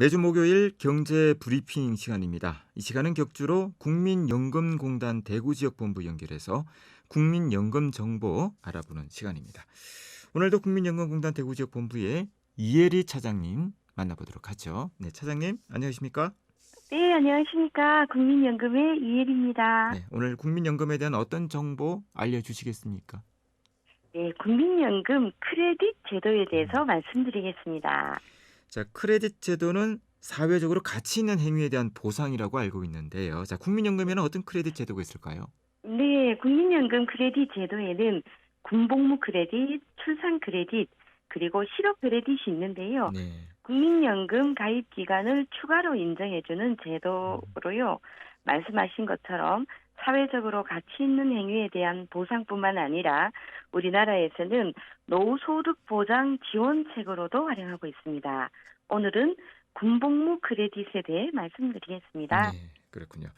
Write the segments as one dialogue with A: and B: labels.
A: 매주 목요일 경제 브리핑 시간입니다. 이 시간은 격주로 국민연금공단 대구지역본부 연결해서 국민연금 정보 알아보는 시간입니다. 오늘도 국민연금공단 대구지역본부의 이혜리 차장님 만나보도록 하죠. 네, 차장님 안녕하십니까?
B: 네, 안녕하십니까. 국민연금의 이혜리입니다.
A: 네, 오늘 국민연금에 대한 어떤 정보 알려주시겠습니까?
B: 네, 국민연금 크레딧 제도에 대해서 말씀드리겠습니다.
A: 자, 크레딧 제도는 사회적으로 가치 있는 행위에 대한 보상이라고 알고 있는데요. 자, 국민연금에는 어떤 크레딧 제도가 있을까요?
B: 네, 국민연금 크레딧 제도에는 군복무 크레딧, 출산 크레딧, 그리고 실업 크레딧이 있는데요.
A: 네.
B: 국민연금 가입 기간을 추가로 인정해주는 제도로요. 말씀하신 것처럼 사회적으로 가치 있는 행위에 대한 보상뿐만 아니라 우리나라에서는 노후소득 보장 지원책으로도 활용하고 있습니다. 오늘은 군복무 크레딧에 대해 말씀드리겠습니다.
A: 네, 그렇군요.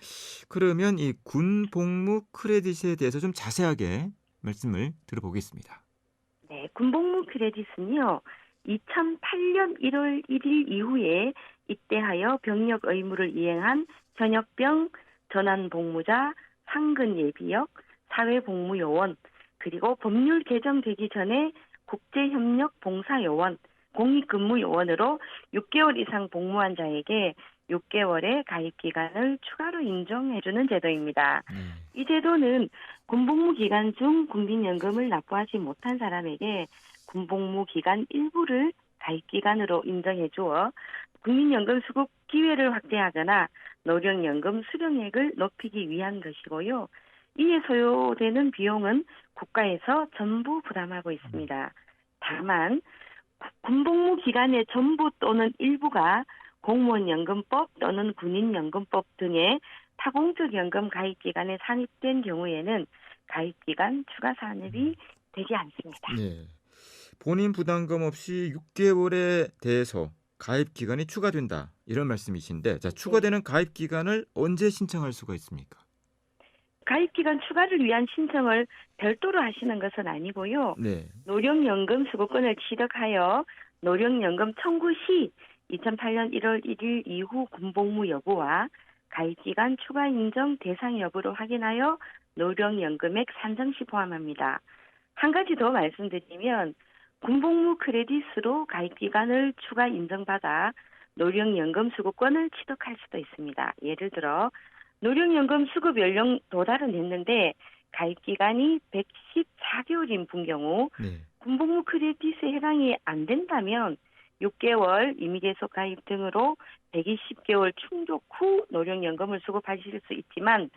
A: 그러면 이 군복무 크레딧에 대해서 좀 자세하게 말씀을 들어보겠습니다.
B: 네, 군복무 크레딧은요. 2008년 1월 1일 이후에 입대하여 병력 의무를 이행한 현역병, 전환 복무자, 상근 예비역, 사회복무요원, 그리고 법률 개정되기 전에 국제협력 봉사요원, 공익근무요원으로 6개월 이상 복무한 자에게 6개월의 가입 기간을 추가로 인정해주는 제도입니다.
A: 네.
B: 이 제도는 군복무 기간 중 국민연금을 납부하지 못한 사람에게 군복무 기간 일부를 가입 기간으로 인정해 주어 국민연금 수급 기회를 확대하거나 노령연금 수령액을 높이기 위한 것이고요. 이에 소요되는 비용은 국가에서 전부 부담하고 있습니다. 다만 군복무 기간의 전부 또는 일부가 공무원연금법 또는 군인연금법 등의 타공적 연금 가입 기간에 산입된 경우에는 가입 기간 추가 산입이 되지 않습니다.
A: 네. 본인 부담금 없이 6개월에 대해서 가입 기간이 추가된다. 이런 말씀이신데, 자, 추가되는 가입 기간을 언제 신청할 수가 있습니까?
B: 가입 기간 추가를 위한 신청을 별도로 하시는 것은 아니고요.
A: 네.
B: 노령연금 수급권을 취득하여 노령연금 청구 시 2008년 1월 1일 이후 군복무 여부와 가입기간 추가 인정 대상 여부를 확인하여 노령연금액 산정 시 포함합니다. 한 가지 더 말씀드리면 군복무 크레딧으로 가입 기간을 추가 인정받아 노령연금 수급권을 취득할 수도 있습니다. 예를 들어 노령연금 수급 연령 도달은 했는데 가입 기간이 114개월인 분 경우
A: 네.
B: 군복무 크레딧에 해당이 안 된다면 6개월 임의계속 가입 등으로 120개월 충족 후 노령연금을 수급하실 수 있지만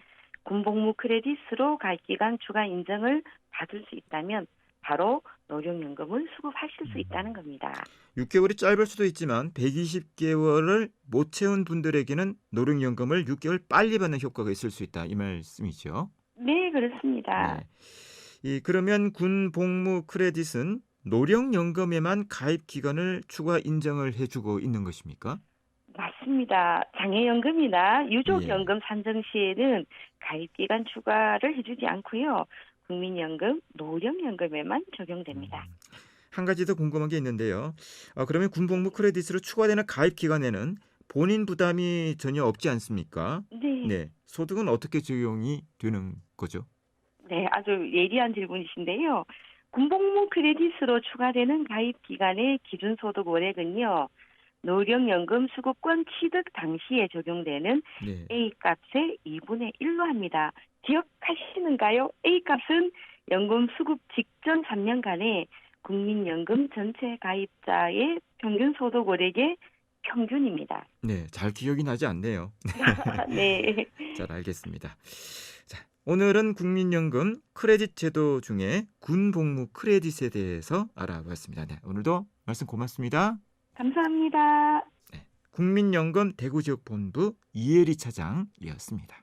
B: 군복무 크레딧으로 가입 기간 추가 인정을 받을 수 있다면 바로 노령연금을 수급하실 수 있다는 겁니다.
A: 6개월이 짧을 수도 있지만 120개월을 못 채운 분들에게는 노령연금을 6개월 빨리 받는 효과가 있을 수 있다. 이 말씀이죠.
B: 네, 그렇습니다.
A: 네. 이 그러면 군 복무 크레딧은 노령연금에만 가입 기간을 추가 인정을 해주고 있는 것입니까?
B: 맞습니다. 장애연금이나
A: 예.
B: 유족연금 산정 시에는 가입 기간 추가를 해주지 않고요. 국민연금, 노령연금에만 적용됩니다.
A: 음. 한 가지 더 궁금한 게 있는데요. 아, 그러면 군 복무 크레딧으로 추가되는 가입 기간에는 본인 부담이 전혀 없지 않습니까?
B: 네.
A: 네. 소득은 어떻게 적용이 되는 거죠?
B: 네, 아주 예리한 질문이신데요. 군복무 크레딧으로 추가되는 가입 기간의 기준 소득 월액은요. 노령연금 수급권 취득 당시에 적용되는
A: 네.
B: A 값의 2분의 1로 합니다. 기억하시는가요? A 값은 연금 수급 직전 3년간의 국민연금 전체 가입자의 평균 소득 월액의 평균입니다.
A: 네, 잘 기억이 나지 않네요.
B: 네.
A: 잘 알겠습니다. 자, 오늘은 국민연금 크레딧 제도 중에 군 복무 크레딧에 대해서 알아봤습니다. 네, 오늘도 말씀 고맙습니다.
B: 감사합니다.
A: 국민연금 대구지역본부 이혜리 차장이었습니다.